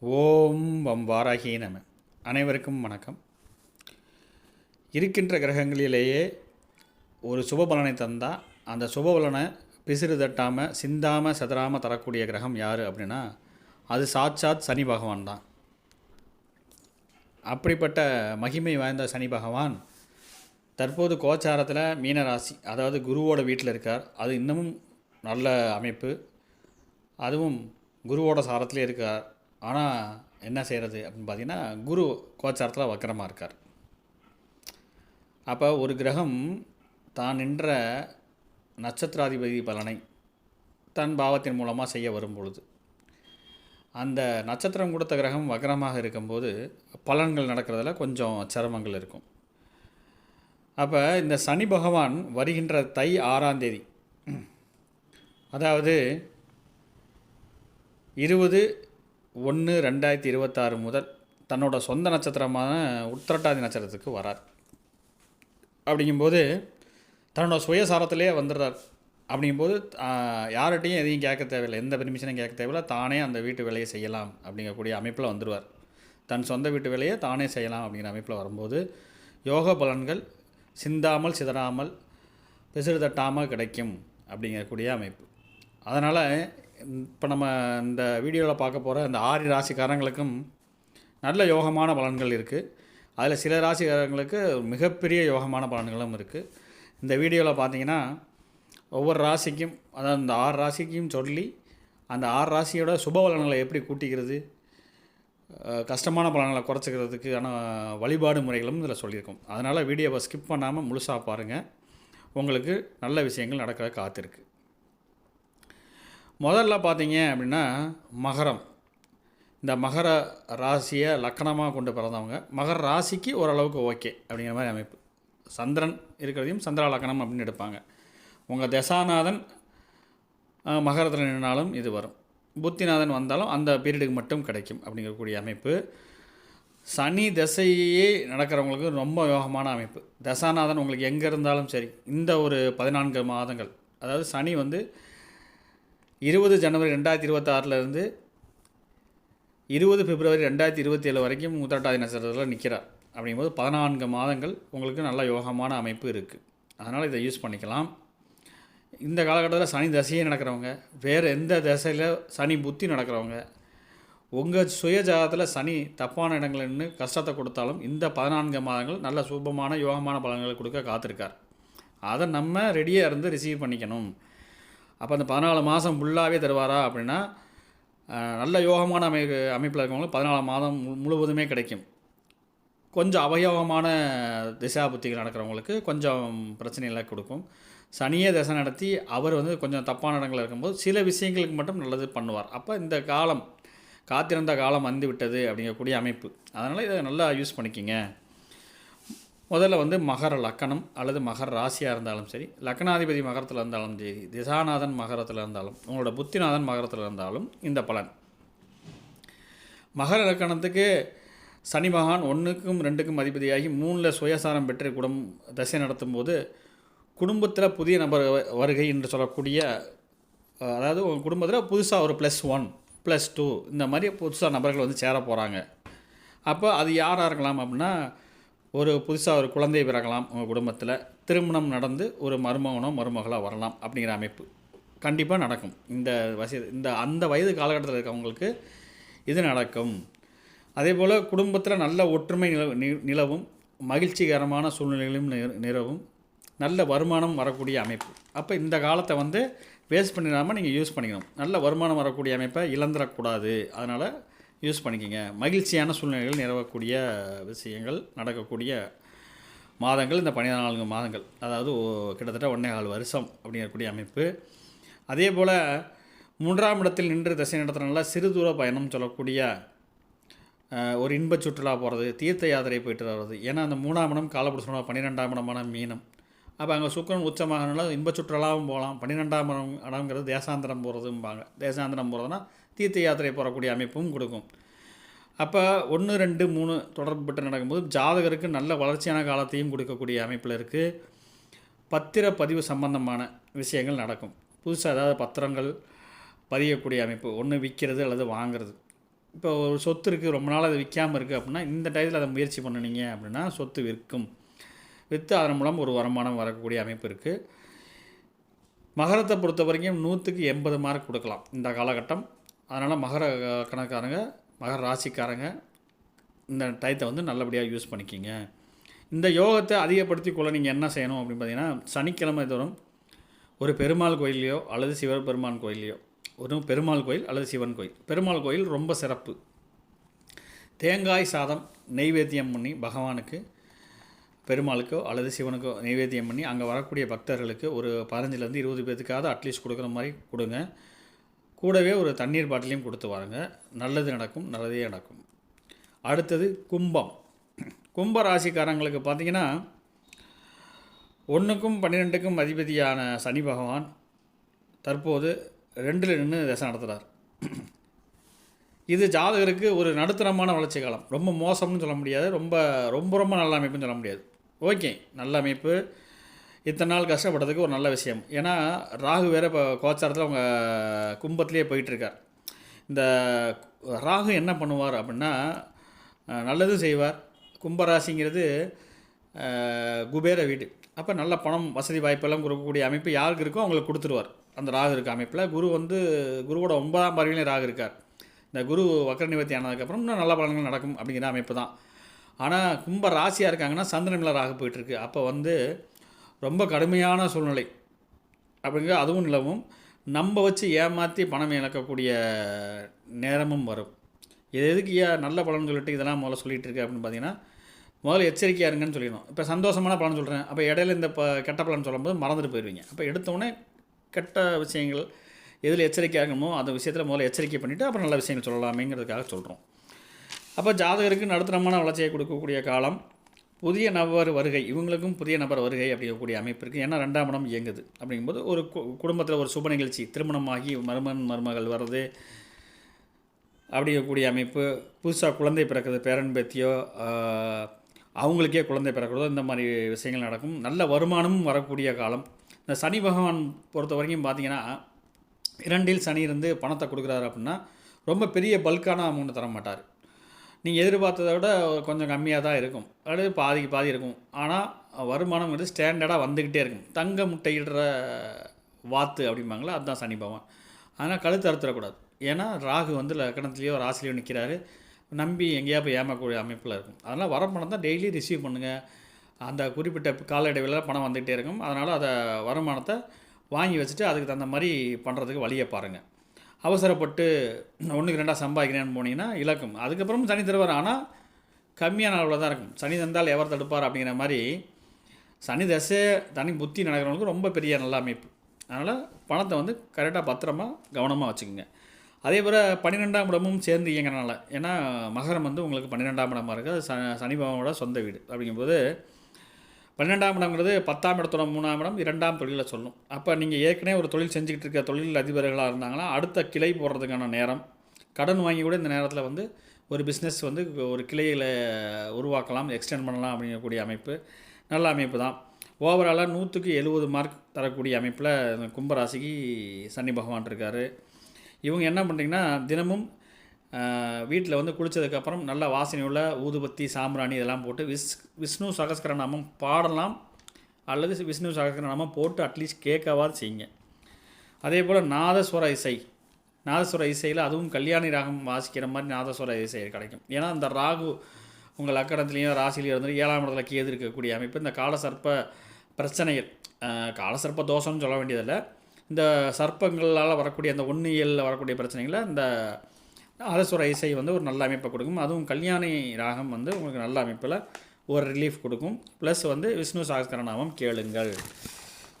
ஓம் வம் வாராகி நம. அனைவருக்கும் வணக்கம். இருக்கின்ற கிரகங்களிலேயே ஒரு சுபபலனை தந்தால் அந்த சுபபலனை பிசிறு தட்டாமல் சிந்தாமல் செதறாமல் தரக்கூடிய கிரகம் யார் அப்படின்னா அது சாட்சாத் சனி பகவான் தான். அப்படிப்பட்ட மகிமை வாய்ந்த சனி பகவான் தற்போது கோச்சாரத்தில் மீனராசி அதாவது குருவோட வீட்டில் இருக்கார். அது இன்னமும் நல்ல அமைப்பு. அதுவும் குருவோட சாரத்திலே இருக்கார். ஆனால் என்ன செய்கிறது அப்படின்னு பார்த்தீங்கன்னா குரு கோச்சாரத்தில் வக்கரமாக இருக்கார். அப்போ ஒரு கிரகம் தான் நின்ற நட்சத்திராதிபதி பலனை தன் பாவத்தின் மூலமாக செய்ய வரும் பொழுது அந்த நட்சத்திரம் கொடுத்த கிரகம் வக்கரமாக இருக்கும்போது பலன்கள் நடக்கிறதுல கொஞ்சம் சிரமங்கள் இருக்கும். அப்போ இந்த சனி பகவான் வருகின்ற தை ஆறாம் தேதி அதாவது இருபது ஒன்று ரெண்டாயிரத்தி இருபத்தாறு முதல் தன்னோட சொந்த நட்சத்திரமான உத்திரட்டாதி நட்சத்திரத்துக்கு வரார். அப்படிங்கும்போது தன்னோட சுயசாரத்திலே வந்துடுறார். அப்படிங்கும்போது யார்கிட்டையும் எதையும் கேட்க தேவையில்லை. எந்த பெர்மிஷனும் கேட்க தேவையில்லை. தானே அந்த வீட்டு வேலையை செய்யலாம் அப்படிங்கக்கூடிய அமைப்பில் வந்துடுவார். தன் சொந்த வீட்டு வேலையை தானே செய்யலாம் அப்படிங்கிற அமைப்பில் வரும்போது யோக பலன்கள் சிந்தாமல் சிதறாமல் பிசிறு தட்டாமல் கிடைக்கும் அப்படிங்கக்கூடிய அமைப்பு. அதனால் இப்போ நம்ம இந்த வீடியோவில் பார்க்க போகிற இந்த ஆறு ராசிக்காரங்களுக்கும் நல்ல யோகமான பலன்கள் இருக்குது அதில் சில ராசிக்காரங்களுக்கு மிகப்பெரிய யோகமான பலன்களும் இருக்குது இந்த வீடியோவில் பார்த்தீங்கன்னா ஒவ்வொரு ராசிக்கும் அதாவது இந்த ஆறு ராசிக்கும் சொல்லி அந்த ஆறு ராசியோட சுப பலன்களை எப்படி கூட்டிக்கிறது கஷ்டமான பலன்களை குறைச்சிக்கிறதுக்கான வழிபாடு முறைகளும் இதில் சொல்லியிருக்கோம். அதனால் வீடியோவை ஸ்கிப் பண்ணாமல் முழுசாக பாருங்கள் உங்களுக்கு நல்ல விஷயங்கள் நடக்கிற காத்திருக்கு. முதல்ல பார்த்தீங்க அப்படின்னா மகரம். இந்த மகர ராசியை லக்கணமாக கொண்டு பிறந்தவங்க. மகர ராசிக்கு ஓரளவுக்கு ஓகே அப்படிங்கிற மாதிரி அமைப்பு. சந்திரன் இருக்கிறதையும் சந்திரா லக்கணம் அப்படின்னு எடுப்பாங்க. உங்கள் தசாநாதன் மகரத்தில் நின்னாலும் இது வரும். புத்திநாதன் வந்தாலும் அந்த பீரியடுக்கு மட்டும் கிடைக்கும் அப்படிங்கக்கூடிய அமைப்பு. சனி தசையே நடக்கிறவங்களுக்கு ரொம்ப யோகமான அமைப்பு. தசாநாதன் உங்களுக்கு எங்கே இருந்தாலும் சரி இந்த ஒரு பதினான்கு மாதங்கள் அதாவது சனி வந்து இருபது ஜனவரி ரெண்டாயிரத்தி இருபத்தாறிலேருந்து இருபது பிப்ரவரி ரெண்டாயிரத்தி இருபத்தி ஏழு வரைக்கும் மூத்தாட்டாதி நட்சத்திரத்தில் நிற்கிறார் அப்படிங்கும்போது பதினான்கு மாதங்கள் உங்களுக்கு நல்ல யோகமான அமைப்பு இருக்குது அதனால் இதை யூஸ் பண்ணிக்கலாம். இந்த காலகட்டத்தில் சனி தசையே நடக்கிறவங்க வேறு எந்த தசையில் சனி புத்தி நடக்கிறவங்க உங்கள் சுயஜாதத்தில் சனி தப்பான இடங்களில் நின்று கஷ்டத்தை கொடுத்தாலும் இந்த பதினான்கு மாதங்கள் நல்ல சுபமான யோகமான பலன்களை கொடுக்க காத்திருக்கார். அதை நம்ம ரெடியாக இருந்து ரிசீவ் பண்ணிக்கணும். அப்போ அந்த பதினாலு மாதம் ஃபுல்லாகவே தருவாரா அப்படின்னா நல்ல யோகமான அமை அமைப்பில் இருக்கவங்களுக்கு பதினாலு மாதம் முழுவதுமே கிடைக்கும். கொஞ்சம் அவயோகமான திசா புத்திகள் நடக்கிறவங்களுக்கு கொஞ்சம் பிரச்சனையெல்லாம் கொடுக்கும். சனியே தசை நடத்தி அவர் வந்து கொஞ்சம் தப்பான இடங்களில் இருக்கும்போது சில விஷயங்களுக்கு மட்டும் நல்லது பண்ணுவார். அப்போ இந்த காலம் காத்திருந்த காலம் வந்து விட்டது அப்படிங்கக்கூடிய அமைப்பு. அதனால் இதை நல்லா யூஸ் பண்ணிக்கிங்க. முதல்ல வந்து மகர லக்கணம் அல்லது மகர ராசியாக இருந்தாலும் சரி லக்னாதிபதி மகரத்தில் இருந்தாலும் சரி திசாநாதன் மகரத்தில் இருந்தாலும் உங்களோட புத்திநாதன் மகரத்தில் இருந்தாலும் இந்த பலன். மகர லக்கணத்துக்கு சனி மகான் ஒன்றுக்கும் ரெண்டுக்கும் அதிபதியாகி மூணில் சுயசாரம் பெற்று குடும் தசை நடத்தும் போது குடும்பத்தில் புதிய நபர் வருகை என்று சொல்லக்கூடிய அதாவது உங்கள் குடும்பத்தில் புதுசாக ஒரு ப்ளஸ் ஒன் ப்ளஸ் டூ இந்த மாதிரி புதுசாக நபர்கள் வந்து சேர போகிறாங்க அப்போ அது யாராக இருக்கலாம் அப்படின்னா ஒரு புதுசாக ஒரு குழந்தை பிறக்கலாம் உங்கள் குடும்பத்தில். திருமணம் நடந்து ஒரு மருமகனோ மருமகளோ வரலாம் அப்படிங்கிற அமைப்பு கண்டிப்பாக நடக்கும். இந்த வசதி இந்த அந்த வயது காலகட்டத்தில் இருக்கவங்களுக்கு இது நடக்கும். அதே போல் குடும்பத்தில் நல்ல ஒற்றுமை நில நிலவும் மகிழ்ச்சிகரமான சூழ்நிலைகளும் நிலவும் நல்ல வருமானம் வரக்கூடிய அமைப்பு. அப்போ இந்த காலத்தை வந்து வேஸ்ட் பண்ணிடாமல் நீங்கள் யூஸ் பண்ணிக்கணும். நல்ல வருமானம் வரக்கூடிய அமைப்பை இழந்துடக்கூடாது. அதனால் யூஸ் பண்ணிக்கோங்க. மகிழ்ச்சியான சூழ்நிலைகள் நிறவக்கூடிய விஷயங்கள் நடக்கக்கூடிய மாதங்கள் இந்த பன்னிநான்கு மாதங்கள். அதாவது ஓ- கிட்டத்தட்ட ஒன்றே கால் வருஷம் அப்படிங்கக்கூடிய அமைப்பு. அதே போல் மூன்றாம் இடத்தில் நின்று திசை நடத்துறதுனால சிறு தூர பயணம் சொல்லக்கூடிய ஒரு இன்பச் சுற்றுலா போகிறது தீர்த்த யாத்திரை போயிட்டு வர்றது. ஏன்னா அந்த மூணாம் இடம் காலப்புருஷனோட பன்னிரெண்டாம் இடமான மீனம். அப்போ அங்கே சுக்கரன் உச்சமாகனால இன்பச் சுற்றுலாவும் போகலாம். பன்னிரெண்டாம் இடம் இடம்ங்கிறது தேசாந்திரம் போகிறதும்பாங்க தேசாந்திரம் போகிறதுனா தீர்த்த யாத்திரை போகக்கூடிய அமைப்பும் கொடுக்கும். அப்போ ஒன்று ரெண்டு மூணு தொடர்புபட்டு நடக்கும்போது ஜாதகருக்கு நல்ல வளர்ச்சியான காலத்தையும் கொடுக்கக்கூடிய அமைப்பில் இருக்குது பத்திரப்பதிவு சம்பந்தமான விஷயங்கள் நடக்கும். புதுசாக ஏதாவது பத்திரங்கள் பதியக்கூடிய அமைப்பு ஒன்று விற்கிறது அல்லது வாங்குறது. இப்போ ஒரு சொத்து இருக்குது ரொம்ப நாள் அது விற்காமல் இருக்குது அப்படின்னா இந்த டயத்தில் அதை முயற்சி பண்ணுனீங்க அப்படின்னா சொத்து விற்கும். விற்று அதன் மூலம் ஒரு வருமானம் வரக்கூடிய அமைப்பு இருக்குது மகரத்தை பொறுத்த வரைக்கும் நூற்றுக்கு எண்பது மார்க் கொடுக்கலாம். இந்த காலகட்டம் அதனால் மகர கணக்காரங்க மகர ராசிக்காரங்க இந்த டயத்தை வந்து நல்லபடியாக யூஸ் பண்ணிக்கிங்க. இந்த யோகத்தை அதிகப்படுத்தி கொள்ள நீங்கள் என்ன செய்யணும் அப்படின்னு பார்த்தீங்கன்னா சனிக்கிழமை தோறும் ஒரு பெருமாள் கோயிலையோ அல்லது சிவபெருமான் கோயிலையோ ஒரு பெருமாள் கோயில் அல்லது சிவன் கோயில். பெருமாள் கோயில் ரொம்ப சிறப்பு. தேங்காய் சாதம் நெய்வேத்தியம் பண்ணி பகவானுக்கு பெருமாளுக்கோ அல்லது சிவனுக்கோ நைவேத்தியம் பண்ணி அங்கே வரக்கூடிய பக்தர்களுக்கு ஒரு பதினஞ்சுலேருந்து இருபது பேர்த்துக்காவது அட்லீஸ்ட் கொடுக்குற மாதிரி கொடுங்க. கூடவே ஒரு தண்ணீர் பாட்டிலையும் கொடுத்து வாருங்க. நல்லது நடக்கும் நல்லதே நடக்கும். அடுத்தது கும்பம். கும்ப ராசிக்காரங்களுக்கு பார்த்தீங்கன்னா ஒன்றுக்கும் பன்னிரெண்டுக்கும் அதிபதியான சனி பகவான் தற்போது ரெண்டில் நின்று தசை நடத்துகிறார் இது ஜாதகருக்கு ஒரு நடுத்தரமான வளர்ச்சி காலம். ரொம்ப மோசம்னு சொல்ல முடியாது. ரொம்ப ரொம்ப ரொம்ப நல்ல அமைப்புன்னு சொல்ல முடியாது. ஓகே நல்ல அமைப்பு. இத்தனை நாள் கஷ்டப்பட்டதுக்கு ஒரு நல்ல விஷயம். ஏன்னா ராகு வேறு இப்போ கோச்சாரத்தில் அவங்க கும்பத்திலே போயிட்டுருக்கார். இந்த ராகு என்ன பண்ணுவார் அப்படின்னா நல்லதும் செய்வார். கும்பராசிங்கிறது குபேர வீடு. அப்போ நல்ல பணம் வசதி வாய்ப்பெல்லாம் கொடுக்கக்கூடிய அமைப்பு யாருக்கு இருக்கோ அவங்களுக்கு கொடுத்துருவார். அந்த ராகு இருக்க அமைப்பில் குரு வந்து குருவோட ஒன்பதாம் பார்வையிலையும் ராகு இருக்கார். இந்த குரு வக்கர நிவர்த்தி ஆனதுக்கப்புறம் இன்னும் நல்ல பலன்கள் நடக்கும் அப்படிங்கிற அமைப்பு தான். ஆனால் கும்ப ராசியாக இருக்காங்கன்னா சந்திரனில் ராகு போயிட்டுருக்கு. அப்போ வந்து ரொம்ப கடுமையான சூழ்நிலை. அப்படிங்கிற அதுவும் நிலவும். நம்ம வச்சு ஏமாற்றி பணம் இழக்கக்கூடிய நேரமும் வரும். இது எதுக்கு ஏன் நல்ல பலன் சொல்லிட்டு இதெல்லாம் முதல்ல சொல்லிகிட்டு இருக்கு அப்படின்னு பார்த்தீங்கன்னா முதல்ல எச்சரிக்கையாக இருங்கன்னு சொல்லிடணும். இப்போ சந்தோஷமான பலன் சொல்கிறேன் அப்போ இடையில இந்த ப கெட்ட பலன் சொல்லும்போது மறந்துட்டு போயிடுவீங்க அப்போ எடுத்தோடனே கெட்ட விஷயங்கள் எதில் எச்சரிக்கையாக இருக்கணுமோ அந்த விஷயத்தில் முதல்ல எச்சரிக்கை பண்ணிவிட்டு அப்புறம் நல்ல விஷயங்கள் சொல்லலாமேங்கிறதுக்காக சொல்கிறோம் அப்போ ஜாதகருக்கு நடுத்தரமான வளர்ச்சியை கொடுக்கக்கூடிய காலம் புதிய நபர் வருகை இவங்களுக்கும் புதிய நபர் வருகை அப்படிங்கக்கூடிய அமைப்பு இருக்குது ஏன்னா ரெண்டாம் இடம் இயங்குது. அப்படிங்கும்போது ஒரு குடும்பத்தில் ஒரு சுப நிகழ்ச்சி திருமணமாகி மருமன் மருமகள் வர்றது அப்படிங்கக்கூடிய அமைப்பு. புதுசாக குழந்தை பிறக்கிறது பேரன் பேத்தியோ அவங்களுக்கே குழந்தை பிறக்கிறதோ இந்த மாதிரி விஷயங்கள் நடக்கும். நல்ல வருமானமும் வரக்கூடிய காலம். இந்த சனி பகவான் பொறுத்த வரைக்கும் பார்த்தீங்கன்னா இரண்டில் சனி இருந்து பணத்தை கொடுக்குறாரு அப்படின்னா ரொம்ப பெரிய பல்கான அமௌண்ட்டு தர மாட்டார் நீங்கள் எதிர்பார்த்ததை விட கொஞ்சம் கம்மியாக தான் இருக்கும். அதாவது பாதிக்கு பாதி இருக்கும். ஆனால் வருமானம் வந்து ஸ்டாண்டர்டாக வந்துக்கிட்டே இருக்கும். தங்க முட்டையிடுற வாத்து அப்படிம்பாங்களா அதுதான் சனி பகவான். ஆனால் கழுத்து அறுத்துடக்கூடாது. ஏன்னா ராகு வந்து லக்கணத்துலேயோ ராசிலையோ நிற்கிறாரு. நம்பி எங்கேயா போய் ஏமாக்கூடிய அமைப்பில் இருக்கும். அதனால் வர பணம் தான் டெய்லி ரிசீவ் பண்ணுங்கள் அந்த குறிப்பிட்ட கால இடைவெளியில் பணம் வந்துகிட்டே இருக்கும். அதனால் அதை வருமானத்தை வாங்கி வச்சுட்டு அதுக்கு தகுந்த மாதிரி பண்ணுறதுக்கு வழியை பாருங்கள் அவசரப்பட்டு ஒன்றுக்கு ரெண்டாக சம்பாதிக்கிறேன்னு போனீங்கன்னா இழக்கும் அதுக்கப்புறம் சனி தருவார். ஆனால் கம்மியான அளவில் தான் இருக்கும். சனி தந்தால் எவர் தடுப்பார் அப்படிங்கிற மாதிரி சனி தசை தனி புத்தி நடக்கிறவங்களுக்கு ரொம்ப பெரிய நல்ல அமைப்பு. அதனால் பணத்தை வந்து கரெக்டாக பத்திரமா கவனமாக வச்சுக்கோங்க. அதே போல் பன்னிரெண்டாம் இடமும் சேர்ந்து இயங்குறனால ஏன்னா மகரம் வந்து உங்களுக்கு பன்னிரெண்டாம் இடமா இருக்குது அது ச சனி பகவானோட சொந்த வீடு அப்படிங்கும்போது பன்னெண்டாம் இடங்கிறது பத்தாம் இடத்தோட மூணாம் இடம் இரண்டாம் தொழிலை சொல்லும். அப்போ நீங்கள் ஏற்கனவே ஒரு தொழில் செஞ்சுக்கிட்டு இருக்க தொழில் அதிபர்களாக இருந்தாங்கன்னா அடுத்த கிளை போடுறதுக்கான நேரம். கடன் வாங்கி கூட இந்த நேரத்தில் வந்து ஒரு பிஸ்னஸ் வந்து ஒரு கிளையில் உருவாக்கலாம் எக்ஸ்டெண்ட் பண்ணலாம் அப்படிங்கக்கூடிய அமைப்பு. நல்ல அமைப்பு தான். ஓவராலாக நூற்றுக்கு எழுபது மார்க் தரக்கூடிய அமைப்பில் கும்பராசிக்கு சனி பகவான் இருக்கார். இவங்க என்ன பண்ணுறீங்கன்னா தினமும் வீட்டில் வந்து குளித்ததுக்கப்புறம் நல்ல வாசனையுள்ள ஊதுபத்தி சாம்பிராணி இதெல்லாம் போட்டு விஸ் விஷ்ணு சகஸ்கரநாமம் பாடலாம் அல்லது விஷ்ணு சகஸ்கரநாமம் போட்டு அட்லீஸ்ட் கேட்கவாது செய்யுங்க. அதே போல் நாதஸ்வர இசை. நாதஸ்வர இசையில் அதுவும் கல்யாணி ராகம் வாசிக்கிற மாதிரி நாதஸ்வர இசை கிடைக்கும். ஏன்னா அந்த ராகு உங்கள் அக்கடத்துலேயும் ராசிலையும் இருந்து ஏழாம் இடத்துல கேது இருக்கக்கூடிய அமைப்பு இந்த காலசர்ப்ப பிரச்சனைகள். காலசர்ப்ப தோஷம்னு சொல்ல வேண்டியதில்லை. இந்த சர்ப்பங்களால் வரக்கூடிய அந்த ஒன்னியலில் வரக்கூடிய பிரச்சனைகளை இந்த அரசுர இசை வந்து ஒரு நல்ல அமைப்பை கொடுக்கும். அதுவும் கல்யாணி ராகம் வந்து உங்களுக்கு நல்ல அமைப்பில் ஒரு ரிலீஃப் கொடுக்கும். ப்ளஸ் வந்து விஷ்ணு சாஸ்கரநாமம் கேளுங்கள்.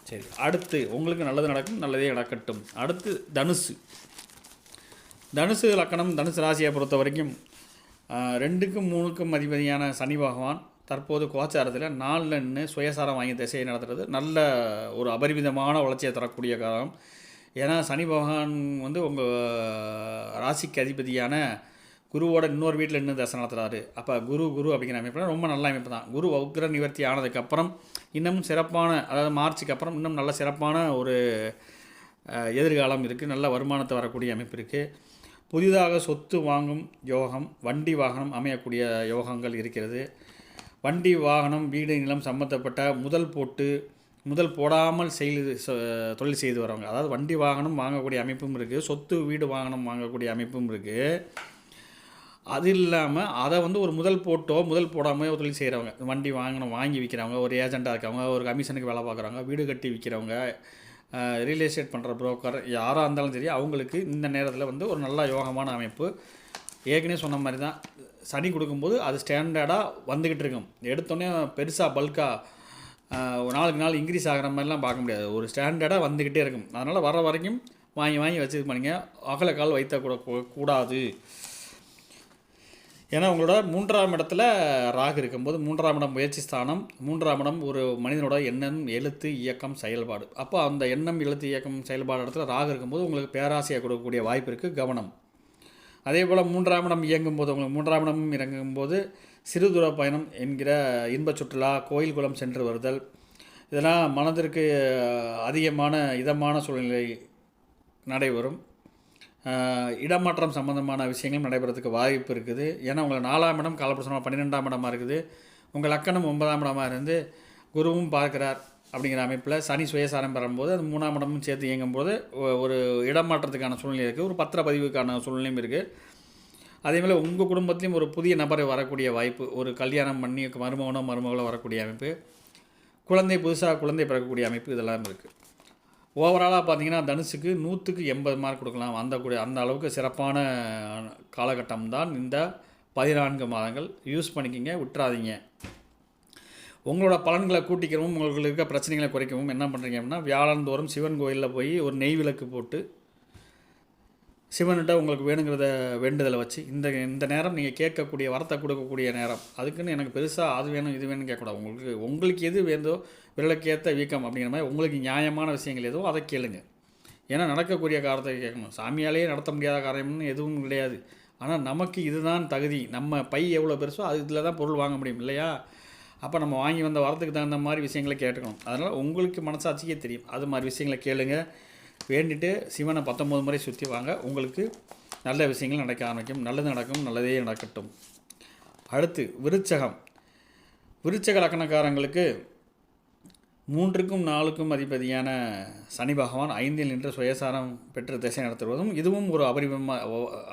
சரி அடுத்து உங்களுக்கு நல்லது நடக்கும் நல்லதே நடக்கட்டும். அடுத்து தனுசு. தனுசு லக்கணம் தனுசு ராசியை பொறுத்த வரைக்கும் ரெண்டுக்கும் மூணுக்கும் அதிபதியான சனி பகவான் தற்போது கோச்சாரத்தில் நாலில் நின்று சுயசாரம் வாங்கி திசையை நடத்துறது நல்ல ஒரு அபரிமிதமான வளர்ச்சியை தரக்கூடிய காலம். ஏன்னா சனி பகவான் வந்து உங்கள் ராசிக்கு அதிபதியான குருவோட இன்னொரு வீட்டில் நின்று தசை நடத்துகிறாரு அப்போ குரு குரு அப்படிங்கிற அமைப்பு ரொம்ப நல்ல அமைப்பு தான். குரு உக்ர நிவர்த்தி ஆனதுக்கப்புறம் இன்னும் சிறப்பான அதாவது மார்ச்சுக்கு அப்புறம் இன்னும் நல்ல சிறப்பான ஒரு எதிர்காலம் இருக்குது நல்ல வருமானத்தை வரக்கூடிய அமைப்பு இருக்குது புதிதாக சொத்து வாங்கும் யோகம் வண்டி வாகனம் அமையக்கூடிய யோகங்கள் இருக்கிறது. வண்டி வாகனம் வீடு நிலம் சம்மந்தப்பட்ட முதல் போட்டு முதல் போடாமல் செய்து தொழில் செய்து வரவங்க. அதாவது வண்டி வாகனம் வாங்கக்கூடிய அமைப்பும் இருக்குது சொத்து வீடு வாகனம் வாங்கக்கூடிய அமைப்பும் இருக்குது அது இல்லாமல் அதை வந்து ஒரு முதல் போட்டோ முதல் போடாமல் தொழில் செய்கிறவங்க வண்டி வாங்கணும் வாங்கி விற்கிறவங்க ஒரு ஏஜெண்ட்டாக இருக்கவங்க ஒரு கமிஷனுக்கு வேலை பார்க்குறவங்க வீடு கட்டி விற்கிறவங்க ரியல் எஸ்டேட் பண்ணுற புரோக்கர் யாராக இருந்தாலும் சரி அவங்களுக்கு இந்த நேரத்தில் வந்து ஒரு நல்ல யோகமான அமைப்பு. ஏற்கனவே சொன்ன மாதிரி தான் சனி கொடுக்கும்போது அது ஸ்டாண்டர்டாக வந்துக்கிட்டு இருக்கும். எடுத்தோடனே பெருசாக பல்காக நாளுக்கு நாள் இன்க்ரீஸ் ஆகிற மாதிரிலாம் பார்க்க முடியாது. ஒரு ஸ்டாண்டர்டாக வந்துக்கிட்டே இருக்கும். அதனால் வர வரைக்கும் வாங்கி வாங்கி வச்சு இது பண்ணிங்க அகல கால் வைத்த கூட கூடாது. ஏன்னா உங்களோட மூன்றாம் இடத்துல ராகு இருக்கும்போது மூன்றாம் இடம் முயற்சி ஸ்தானம் மூன்றாம் இடம் ஒரு மனிதனோட எண்ணம் எழுத்து இயக்கம் செயல்பாடு. அப்போ அந்த எண்ணம் எழுத்து இயக்கம் செயல்பாடு இடத்துல ராகு இருக்கும்போது உங்களுக்கு பேராசையை கொடுக்கக்கூடிய வாய்ப்பு இருக்குது கவனம். அதே போல் மூன்றாம் இடம் இயங்கும் போது உங்களுக்கு மூன்றாம் இடம் இறங்கும்போது சிறுதூர பயணம் என்கிற இன்பச் சுற்றுலா கோயில் குளம் சென்று வருதல். இதெல்லாம் மனதிற்கு அதிகமான இதமான சூழ்நிலை நடைபெறும். இடமாற்றம் சம்பந்தமான விஷயங்களும் நடைபெறதுக்கு வாய்ப்பு இருக்குது. ஏன்னா உங்களை நாலாம் இடம் காலப்பிரசனமாக பன்னிரெண்டாம் இடமாக இருக்குது. உங்கள் லக்கணம் ஒன்பதாம் இடமாக இருந்து குருவும் பார்க்கிறார் அப்படிங்கிற அமைப்பில் சனி சுயசாரம் பெறும்போது அது மூணாம் இடமும் சேர்த்து இயங்கும்போது ஒ- ஒரு இடமாற்றத்துக்கான சூழ்நிலை இருக்குது. ஒரு பத்திரப்பதிவுக்கான சூழ்நிலையும் இருக்குது. அதேமாதிரி உங்கள் குடும்பத்துலேயும் ஒரு புதிய நபர் வரக்கூடிய வாய்ப்பு ஒரு கல்யாணம் பண்ணி மருமகனோ மருமகளோ வரக்கூடிய அமைப்பு குழந்தை புதுசாக குழந்தை பிறக்கக்கூடிய அமைப்பு இதெல்லாம் இருக்குது ஓவராலாக பார்த்தீங்கன்னா தனுஷுக்கு நூற்றுக்கு எண்பது மார்க் கொடுக்கலாம். அந்த கூடிய அந்த அளவுக்கு சிறப்பான காலகட்டம் தான் இந்த பதினான்கு மாதங்கள். யூஸ் பண்ணிக்கிங்க விட்டுறாதீங்க. உங்களோட பலன்களை கூட்டிக்கிறவும் உங்களுக்கு இருக்க பிரச்சனைகளை குறைக்கவும் என்ன பண்ணுறீங்க அப்படின்னா வியாழந்தோறும் சிவன் கோயிலில் போய் ஒரு நெய் விளக்கு போட்டு சிவன்கிட்ட உங்களுக்கு வேணுங்கிறத வேண்டுதலை வச்சு இந்த இந்த நேரம் நீங்கள் கேட்கக்கூடிய வரத்தை கொடுக்கக்கூடிய நேரம். அதுக்குன்னு எனக்கு பெருசாக அது வேணும் இது வேணும்னு கேட்கக்கூடாது. உங்களுக்கு உங்களுக்கு எது வேந்தோ விரலுக்கேற்ற வீக்கம் அப்படிங்கிற மாதிரி உங்களுக்கு நியாயமான விஷயங்கள் எதுவும் அதை கேளுங்க. ஏன்னா நடக்கக்கூடிய காரத்தை கேட்கணும். சாமியாலேயே நடத்த முடியாத காரியம்னு எதுவும் கிடையாது. ஆனால் நமக்கு இதுதான் தகுதி. நம்ம பை எவ்வளோ பெருசோ அது இதில் தான் பொருள் வாங்க முடியும் இல்லையா? அப்போ நம்ம வாங்கி வந்த வரத்துக்கு தகுந்த மாதிரி விஷயங்களை கேட்டுக்கணும். அதனால் உங்களுக்கு மனசாட்சிக்கே தெரியும். அது மாதிரி விஷயங்களை கேளுங்கள் வேண்டிட்டு சிவனை பத்தொம்போது முறை சுற்றி வாங்க. உங்களுக்கு நல்ல விஷயங்கள் நடக்க ஆரம்பிக்கும். நல்லது நடக்கும் நல்லதே நடக்கட்டும். அடுத்து விருச்சகம். விருச்சக லக்கணக்காரங்களுக்கு மூன்றுக்கும் நாலுக்கும் அதிபதியான சனி பகவான் ஐந்தில் நின்று சுயசாரம் பெற்று திசை நடத்துவதும் இதுவும் ஒரு அபரிவிதமா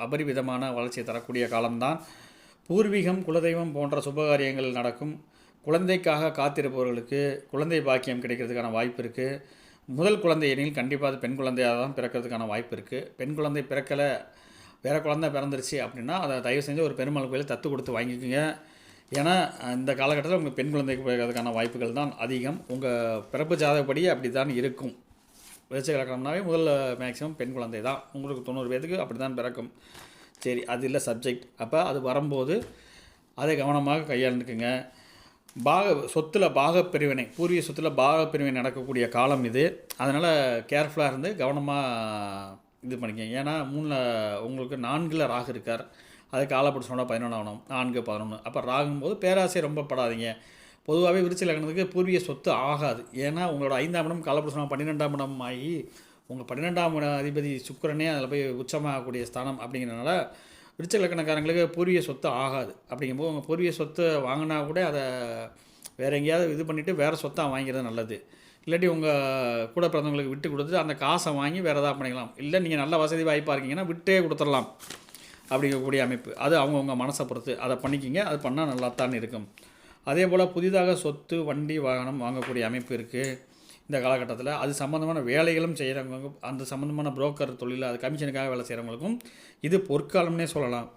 அபரிவிதமான வளர்ச்சியை தரக்கூடிய காலம்தான். பூர்வீகம் குலதெய்வம் போன்ற சுபகாரியங்கள் நடக்கும். குழந்தைக்காக காத்திருப்பவர்களுக்கு குழந்தை பாக்கியம் கிடைக்கிறதுக்கான வாய்ப்பு இருக்குது முதல் குழந்தை எனில் கண்டிப்பாக அது பெண் குழந்தையாக தான் பிறக்கிறதுக்கான வாய்ப்பு இருக்குது பெண் குழந்தை பிறக்கலை வேறு குழந்தை பிறந்துருச்சு அப்படின்னா அதை தயவு செஞ்சு ஒரு பெருமாள் கோயிலில் தத்து கொடுத்து வாங்கிக்கோங்க. ஏன்னா இந்த காலகட்டத்தில் உங்கள் பெண் குழந்தைக்கு பிறக்கிறதுக்கான வாய்ப்புகள் தான் அதிகம். உங்கள் பிறப்பு ஜாதகப்படி அப்படி தான் இருக்கும். விருச்சிக லக்கணம்னாவே முதல்ல மேக்ஸிமம் பெண் குழந்தை தான். உங்களுக்கு தொண்ணூறு பேருக்கு அப்படி தான் பிறக்கும். சரி அது இல்லை சப்ஜெக்ட் அப்போ அது வரும்போது அதை கவனமாக கையாண்டுக்குங்க. பாக சொத்தில் பாகப்பிரிவினை பூர்வீக சொத்தில் பாகப்பிரிவினை நடக்கக்கூடிய காலம் இது. அதனால் கேர்ஃபுல்லாக இருந்து கவனமாக இது பண்ணிக்கங்க. ஏன்னா மூணில் உங்களுக்கு நான்கில் ராகு இருக்கார். அதுக்கு ஆளப்பட்டு சொன்னால் பதினொன்றாம் நான்கு பதினொன்று அப்போ ராகும் போது பேராசை ரொம்ப படாதீங்க. பொதுவாகவே விருச்சிக லக்னத்துக்கு பூர்வீக சொத்து ஆகாது. ஏன்னா உங்களோட ஐந்தாம் இடம் காலப்பட்டு சொன்னால் பன்னிரெண்டாம் இடம் ஆகி உங்கள் பன்னிரெண்டாம் இட அதிபதி சுக்கரனே அதில் போய் உச்சமாகக்கூடிய ஸ்தானம் அப்படிங்கிறனால விருச்சிக லக்கணக்காரங்களுக்கு பூர்வீக சொத்து ஆகாது. அப்படிங்கும்போது உங்கள் பூர்வீக சொத்து வாங்கினா கூட அதை வேறு எங்கேயாவது இது பண்ணிவிட்டு வேறு சொத்தாக வாங்கிறது நல்லது. இல்லாட்டி உங்கள் கூட பிறந்தவங்களுக்கு விட்டு கொடுத்து அந்த காசை வாங்கி வேறு எதாவது பண்ணிக்கலாம். இல்லை நீங்கள் நல்ல வசதி வாய்ப்பாக இருக்கீங்கன்னா விட்டே கொடுத்துடலாம். அப்படிங்கக்கூடிய அமைப்பு. அது அவங்கவுங்க மனசை பொறுத்து. அதை பண்ணிக்கிங்க. அது பண்ணால் நல்லாத்தான் இருக்கும். அதே போல் புதிதாக சொத்து வண்டி வாகனம் வாங்கக்கூடிய அமைப்பு இருக்குது இந்த காலகட்டத்தில் அது சம்மந்தமான வேலைகளும் செய்கிறவங்க அந்த சம்மந்தமான புரோக்கர் தொழில் அது கமிஷனுக்காக வேலை செய்கிறவங்களுக்கும் இது பொற்காலம்னே சொல்லலாம்.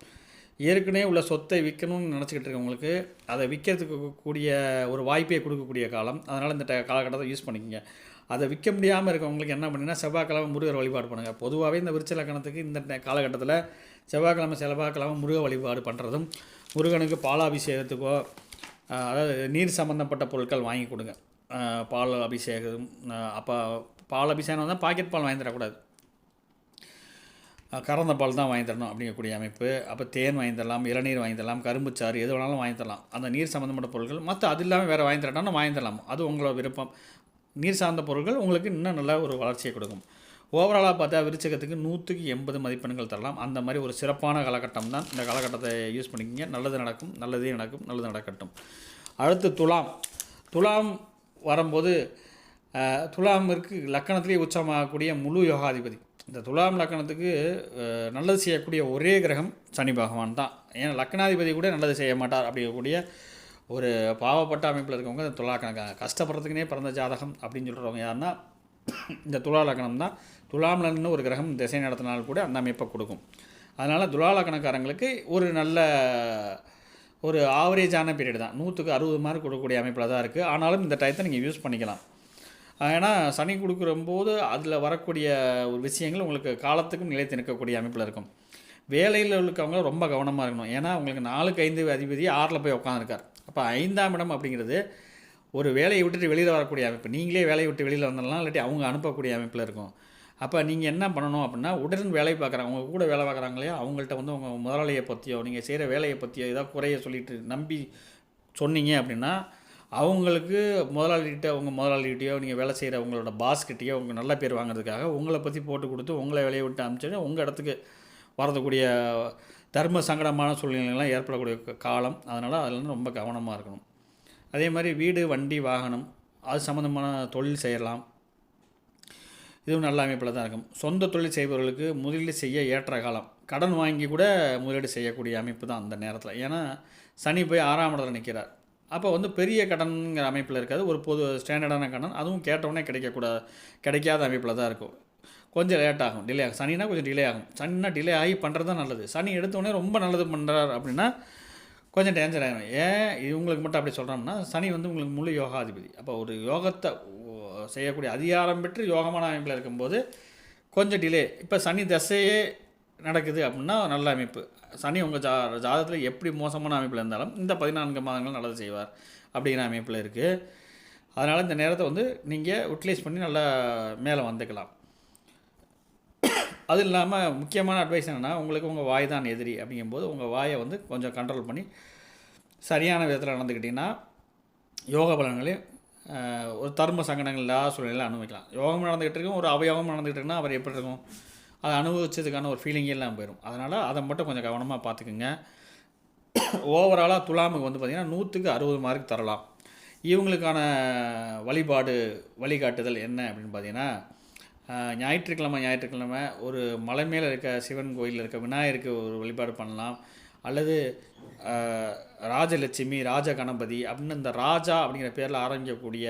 ஏற்கனவே உள்ள சொத்தை விற்கணும்னு நினச்சிக்கிட்டு இருக்கவங்களுக்கு அதை விற்கிறதுக்கு கூடிய ஒரு வாய்ப்பை கொடுக்கக்கூடிய காலம். அதனால் இந்த ட- காலகட்டத்தை யூஸ் பண்ணிக்கோங்க. அதை விற்க முடியாமல் இருக்கவங்களுக்கு என்ன பண்ணினா செவ்வாய்க்கிழமை முருகர் வழிபாடு பண்ணுங்கள் பொதுவாகவே இந்த விருச்ச லக்கணத்துக்கு இந்த காலகட்டத்தில் செவ்வாய்க்கிழமை செவ்வாய்க்கிழமை முருக வழிபாடு பண்ணுறதும் முருகனுக்கு பாலாபிஷேகத்துக்கோ அதாவது நீர் சம்மந்தப்பட்ட பொருட்கள் வாங்கி கொடுங்க. பால் அபிஷேகம் அப்போ பால் அபிஷேகம் வந்தால் பாக்கெட் பால் வாங்கி தரக்கூடாது. கறந்த பால் தான் வாங்கி தரணும் அப்படிங்கக்கூடிய அமைப்பு. அப்போ தேன் வாங்கி தரலாம் இளநீர் வாங்கி தரலாம் கரும்புச்சாறு எது வேணாலும் வாங்கி தரலாம். அந்த நீர் சம்மந்தப்பட்ட பொருட்கள் மற்ற அது இல்லாமல் வேறு வாங்கி தரட்டாலும் வாங்கி தரலாம்? அது உங்களோட விருப்பம். நீர் சார்ந்த பொருட்கள் உங்களுக்கு இன்னும் நல்ல ஒரு வளர்ச்சியை கொடுக்கும். ஓவராலாக பார்த்தா விருச்சகத்துக்கு நூற்றுக்கு எண்பது மதிப்பெண்கள் தரலாம். அந்த மாதிரி ஒரு சிறப்பான காலகட்டம் தான். இந்த காலகட்டத்தை யூஸ் பண்ணிக்கிங்க. நல்லது நடக்கும் நல்லதே நடக்கும் நல்லது நடக்கட்டும். அடுத்து துலாம். துலாம் வரும்போது துலாமிற்கு லக்கணத்திலே உச்சமாகக்கூடிய முழு யோகாதிபதி. இந்த துலாம் லக்கணத்துக்கு நல்லது செய்யக்கூடிய ஒரே கிரகம் சனி பகவான் தான். ஏன்னா லக்கணாதிபதி கூட நல்லது செய்ய மாட்டார் அப்படிங்கக்கூடிய ஒரு பாவப்பட்ட அமைப்பில் இருக்கவங்க இந்த துலா கணக்காக கஷ்டப்படுறதுக்குனே பிறந்த ஜாதகம் அப்படின்னு சொல்கிறவங்க யாருன்னா இந்த துலா லக்கணம் தான். துலாம்லன்னு ஒரு கிரகம் திசை நடத்தினால் கூட அந்த அமைப்பை கொடுக்கும். அதனால் துலா லக்கணக்காரங்களுக்கு ஒரு நல்ல ஒரு ஆவரேஜான பீரியட் தான். நூற்றுக்கு அறுபது மார்க் கொடுக்கக்கூடிய அமைப்பில் தான் இருக்குது ஆனாலும் இந்த டயத்தை நீங்கள் யூஸ் பண்ணிக்கலாம். ஏன்னா சனி கொடுக்குறம்போது அதில் வரக்கூடிய ஒரு விஷயங்கள் உங்களுக்கு காலத்துக்கும் நிலைத்து நிற்கக்கூடிய அமைப்பில் இருக்கும். வேலையில் இருக்கவங்க ரொம்ப கவனமாக இருக்கணும். ஏன்னா உங்களுக்கு நாலுக்கு ஐந்து அதிபதி ஆறில் போய் உட்காந்துருக்கார் அப்போ ஐந்தாம் இடம் அப்படிங்கிறது ஒரு வேலையை விட்டுட்டு வெளியில் வரக்கூடிய அமைப்பு. நீங்களே வேலையை விட்டு வெளியில் வந்துடலாம் இல்லாட்டி அவங்க அனுப்பக்கூடிய அமைப்பில் இருக்கும். அப்போ நீங்கள் என்ன பண்ணணும் அப்படின்னா உடன் வேலை பார்க்குறாங்க உங்கள் கூட வேலை பார்க்குறாங்க இல்லையா அவங்கள்ட்ட வந்து உங்கள் முதலாளியை பற்றியோ நீங்கள் செய்கிற வேலையை பற்றியோ ஏதாவது குறைய சொல்லிட்டு நம்பி சொன்னீங்க அப்படின்னா அவங்களுக்கு முதலாளிகிட்ட உங்கள் முதலாளிகிட்டயோ நீங்கள் வேலை செய்கிற உங்களோட பாஸ்கிட்டையோ உங்கள் நல்ல பேர் வாங்குறதுக்காக உங்களை பற்றி போட்டு கொடுத்து உங்களை வேலையை விட்டு அனுப்பிச்சோன்னா உங்கள் இடத்துக்கு வரக்கூடிய தர்ம சங்கடமான சூழ்நிலைகள்லாம் ஏற்படக்கூடிய காலம். அதனால் அதில் ரொம்ப கவனமாக இருக்கணும். அதே மாதிரி வீடு வண்டி வாகனம் அது சம்மந்தமான தொழில் செய்யலாம். இதுவும் நல்ல அமைப்பில் தான் இருக்கும். சொந்த தொழில் செய்பவர்களுக்கு முதலீடு செய்ய ஏற்ற காலம். கடன் வாங்கி கூட முதலீடு செய்யக்கூடிய அமைப்பு தான் அந்த நேரத்தில். ஏன்னா சனி போய் ஆறாம் இடத்துல நிற்கிறார் அப்போ வந்து பெரிய கடனுங்கிற அமைப்பில் இருக்காது. ஒரு பொது ஸ்டாண்டர்டான கடன். அதுவும் கேட்டவுடனே கிடைக்கக்கூடாது கிடைக்காத அமைப்பில் தான் இருக்கும். கொஞ்சம் லேட் ஆகும். டிலே ஆகும். சனினா கொஞ்சம் டிலே ஆகும். சனினா டிலே ஆகி பண்ணுறது தான் நல்லது. சனி எடுத்தோடனே ரொம்ப நல்லது பண்ணுறார் அப்படின்னா கொஞ்சம் டேஞ்சர் ஆகிடும் ஏன்? இவங்களுக்கு மட்டும் அப்படி சொல்கிறோம்னா சனி வந்து உங்களுக்கு முழு யோகாதிபதி. அப்போ ஒரு யோகத்தை செய்யக்கூடிய அதிகாரம் பெற்று யோகமான அமைப்பில் இருக்கும்போது கொஞ்சம் டிலே இப்போ சனி தசையே நடக்குது அப்படின்னா நல்ல அமைப்பு. சனி உங்கள் ஜா ஜாதகத்தில் எப்படி மோசமான அமைப்பில் இருந்தாலும் இந்த பதினான்கு மாதங்கள் நல்லது செய்வார் அப்படிங்கிற அமைப்பில் இருக்குது அதனால் இந்த நேரத்தை வந்து நீங்கள் யூட்டிலைஸ் பண்ணி நல்லா மேலே வந்துக்கலாம். அது இல்லாமல் முக்கியமான அட்வைஸ் என்னென்னா உங்களுக்கு உங்கள் வாய் தான் எதிரி அப்படிங்கும்போது உங்கள் வாயை வந்து கொஞ்சம் கண்ட்ரோல் பண்ணி சரியான விதத்தில் நடந்துக்கிட்டிங்கன்னா யோக பலன்களையும் ஒரு தர்ம சங்கடங்கள் இல்லாத சூழ்நிலையில் அனுபவிக்கலாம். யோகம் நடந்துக்கிட்டு இருக்கும். ஒரு அவயோகம் நடந்துக்கிட்டு இருக்குன்னா அவர் எப்படி இருக்கும்? அதை அனுபவிச்சதுக்கான ஒரு ஃபீலிங்கே எல்லாம் போயிடும் அதனால் அதை மட்டும் கொஞ்சம் கவனமாக பார்த்துக்குங்க. ஓவராலாக துலாமுக்கு வந்து பார்த்திங்கன்னா நூற்றுக்கு அறுபது மார்க் தரலாம். இவங்களுக்கான வழிபாடு வழிகாட்டுதல் என்ன அப்படின்னு பார்த்தீங்கன்னா ஞாயிற்றுக்கிழமை ஞாயிற்றுக்கிழமை ஒரு மலை மேலே இருக்க சிவன் கோயிலில் இருக்க விநாயகருக்கு ஒரு வழிபாடு பண்ணலாம். அல்லது ராஜலட்சுமி ராஜ கணபதி அப்படின்னு இந்த ராஜா அப்படிங்கிற பேரில் ஆரம்பிக்கக்கூடிய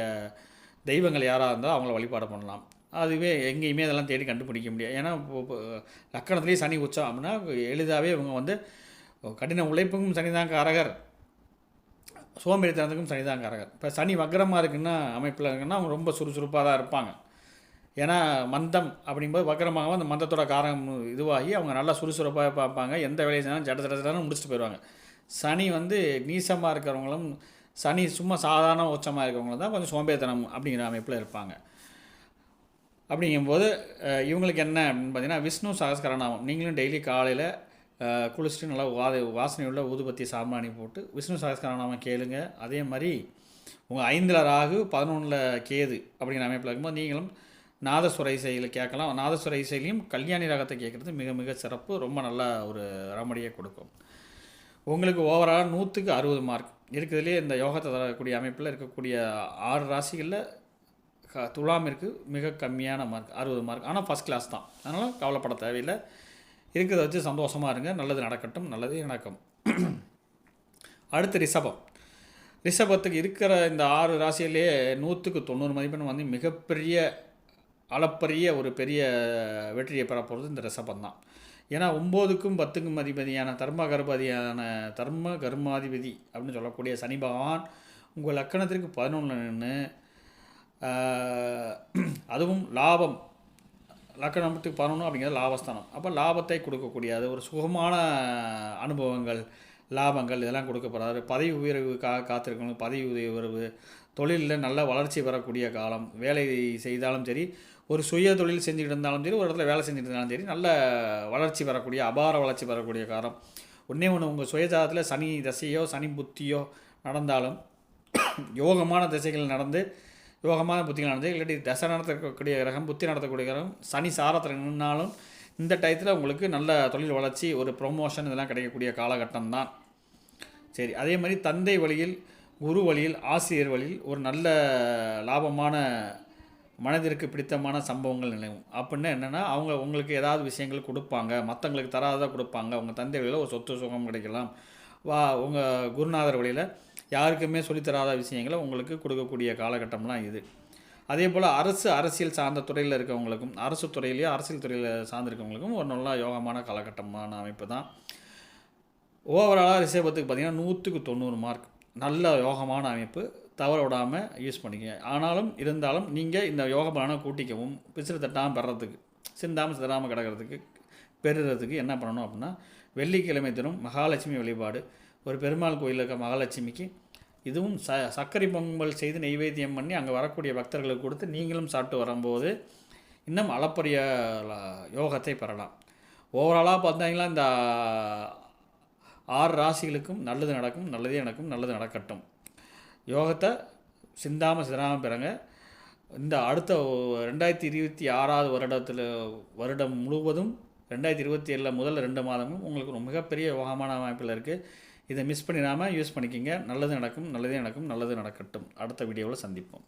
தெய்வங்கள் யாராக இருந்தால் அவங்கள வழிபாடு பண்ணலாம். அதுவே எங்கேயுமே அதெல்லாம் தேடி கண்டுபிடிக்க முடியாது. ஏன்னா இப்போ- லக்கணத்துலேயே சனி உச்சம் அப்படின்னா எளிதாகவே இவங்க வந்து கடின உழைப்புக்கும் சனிதான் காரகர் சோம்பேறித்தனத்துக்கும் சனிதான் காரகர் இப்போ சனி வக்கரமாக இருக்குன்னா அமைப்பில் இருக்குன்னா அவங்க ரொம்ப சுறுசுறுப்பாக தான் இருப்பாங்க. ஏன்னா மந்தம் அப்படிங்கும்போது வக்கரமாகவும் அந்த மந்தத்தோட காரம் இதுவாகி அவங்க நல்லா சுறுசுறுப்பாக பார்ப்பாங்க. எந்த வேலையை செஞ்சாலும் ஜட ஜடன்னு முடிச்சுட்டு போயிடுவாங்க. சனி வந்து நீசமாக இருக்கிறவங்களும் சனி சும்மா சாதாரண உச்சமாக இருக்கிறவங்களும் தான் கொஞ்சம் சோம்பேறித்தனம் அப்படிங்கிற அமைப்பில் இருப்பாங்க. அப்படிங்கும்போது இவங்களுக்கு என்ன அப்படின்னு பார்த்தீங்கன்னா விஷ்ணு சகஸ்கரநாமம். நீங்களும் டெய்லி காலையில் குளிச்சுட்டு நல்லா வா வாசனையுள்ள ஊதுபத்தி சாம்பிராணி போட்டு விஷ்ணு சகஸ்கரநாமம் கேளுங்க. அதே மாதிரி உங்கள் ஐந்தில் ராகு பதினொன்றில் கேது அப்படிங்கிற அமைப்பில் இருக்கும்போது நீங்களும் நாதஸ்வர இசையில் கேட்கலாம். நாதஸ்வர இசையிலையும் கல்யாணி ராகத்தை கேட்குறது மிக மிக சிறப்பு. ரொம்ப நல்ல ஒரு ரமடியை கொடுக்கும். உங்களுக்கு ஓவரால் நூற்றுக்கு அறுபது மார்க் இருக்கிறதுலே இந்த யோகத்தை தரக்கூடிய அமைப்பில் இருக்கக்கூடிய ஆறு ராசிகளில் க துலாமிற்கு மிக கம்மியான மார்க் அறுபது மார்க் ஆனால் ஃபஸ்ட் கிளாஸ் தான். அதனால் கவலைப்பட தேவையில்லை. இருக்கிறத வச்சு சந்தோஷமாக இருங்க. நல்லது நடக்கட்டும். நல்லது நடக்கும். அடுத்து ரிஷபம். ரிஷபத்துக்கு இருக்கிற இந்த ஆறு ராசியிலேயே நூற்றுக்கு தொண்ணூறு மதிப்பெண் வந்து மிகப்பெரிய அளப்பரிய ஒரு பெரிய வெற்றியை பெறப்போகிறது இந்த ரிஷபம் தான் ஏன்னா ஒம்போதுக்கும் பத்துக்கும் அதிபதியான தர்ம கர்மாதியான தர்ம கர்மாதிபதி அப்படின்னு சொல்லக்கூடிய சனி பகவான் உங்கள் லக்கணத்திற்கு பதினொன்று நின்று அதுவும் லாபம். லக்கணத்துக்கு பதினொன்று அப்படிங்கிறது லாபஸ்தானம். அப்போ லாபத்தை கொடுக்கக்கூடியது ஒரு சுகமான அனுபவங்கள் லாபங்கள் இதெல்லாம் கொடுக்கப்படாது பதவி உயர்வுக்காக காத்திருக்கணும் பதவி உயர்வு தொழிலில் நல்ல வளர்ச்சி பெறக்கூடிய காலம் வேலை செய்தாலும் சரி ஒரு சுய தொழில் செஞ்சுக்கிட்டு இருந்தாலும் சரி ஒரு இடத்துல வேலை செஞ்சுட்டு இருந்தாலும் சரி நல்ல வளர்ச்சி வரக்கூடிய அபார வளர்ச்சி வரக்கூடிய காரம் ஒன்றே ஒன்று உங்கள் சுயஜாதத்தில் சனி தசையோ சனி புத்தியோ நடந்தாலும் யோகமான திசைகள் நடந்து யோகமான புத்திகளானது இல்லாட்டி தசை நடத்தக்கூடிய கிரகம் புத்தி நடத்தக்கூடிய கிரகம் சனி சாரத்தில் நின்னாலும் இந்த டயத்தில் உங்களுக்கு நல்ல தொழில் வளர்ச்சி ஒரு ப்ரொமோஷன் இதெல்லாம் கிடைக்கக்கூடிய காலகட்டம் தான் சரி அதே மாதிரி தந்தை வழியில் குரு வழியில் ஆசிரியர் வழியில் ஒரு நல்ல லாபமான மனதிற்கு பிடித்தமான சம்பவங்கள் நிலவும். அப்படின்னா என்னென்னா அவங்க உங்களுக்கு ஏதாவது விஷயங்கள் கொடுப்பாங்க மற்றவங்களுக்கு தராததாக கொடுப்பாங்க உங்கள் தந்தை வழியில் ஒரு சொத்து சுகம் கிடைக்கலாம். வா உங்கள் குருநாதர் வழியில் யாருக்குமே சொல்லித்தராத விஷயங்களை உங்களுக்கு கொடுக்கக்கூடிய காலகட்டம்லாம் இது. அதே போல் அரசு அரசியல் சார்ந்த துறையில் இருக்கவங்களுக்கும் அரசு துறையிலேயே அரசியல் துறையில் சார்ந்திருக்கவங்களுக்கும் ஒரு நல்ல யோகமான காலகட்டமான அமைப்பு தான். ஓவராலாக ரிஷபத்துக்கு பார்த்திங்கன்னா நூற்றுக்கு தொண்ணூறு மார்க் நல்ல யோகமான அமைப்பு. தவற விடாமல் யூஸ் பண்ணிக்க ஆனாலும் இருந்தாலும் நீங்கள் இந்த யோக பலனை கூட்டிக்கவும் பிசிறு தட்டாமல் பெறறதுக்கு சிந்தாமல் சிதறாமல் கிடக்கிறதுக்கு பெறுறதுக்கு என்ன பண்ணணும் அப்படின்னா வெள்ளிக்கிழமை தினம் மகாலட்சுமி வழிபாடு. ஒரு பெருமாள் கோயிலில் இருக்க மகாலட்சுமிக்கு இதுவும் ச சர்க்கரை பொங்கல் செய்து நெய்வேத்தியம் பண்ணி அங்கே வரக்கூடிய பக்தர்களுக்கு கொடுத்து நீங்களும் சாப்பிட்டு வரும்போது இன்னும் அளப்பரிய யோகத்தை பெறலாம். ஓவராலாக பார்த்தீங்கன்னா இந்த ஆறு ராசிகளுக்கும் நல்லது நடக்கும் நல்லதே நடக்கும் நல்லது நடக்கட்டும். யோகத்தை சிந்தாமல் சிதறாமல் பெறங்க. இந்த அடுத்த ரெண்டாயிரத்தி இருபத்தி ஆறாவது வருடத்தில் வருடம் முழுவதும் ரெண்டாயிரத்தி இருபத்தி ஏழில் முதல் ரெண்டு மாதமும் உங்களுக்கு ஒரு மிகப்பெரிய யோகமான அமைப்பில் இருக்குது இதை மிஸ் பண்ணிடாமல் யூஸ் பண்ணிக்கிங்க. நல்லது நடக்கும் நல்லதே நடக்கும் நல்லது நடக்கட்டும். அடுத்த வீடியோவில் சந்திப்போம்.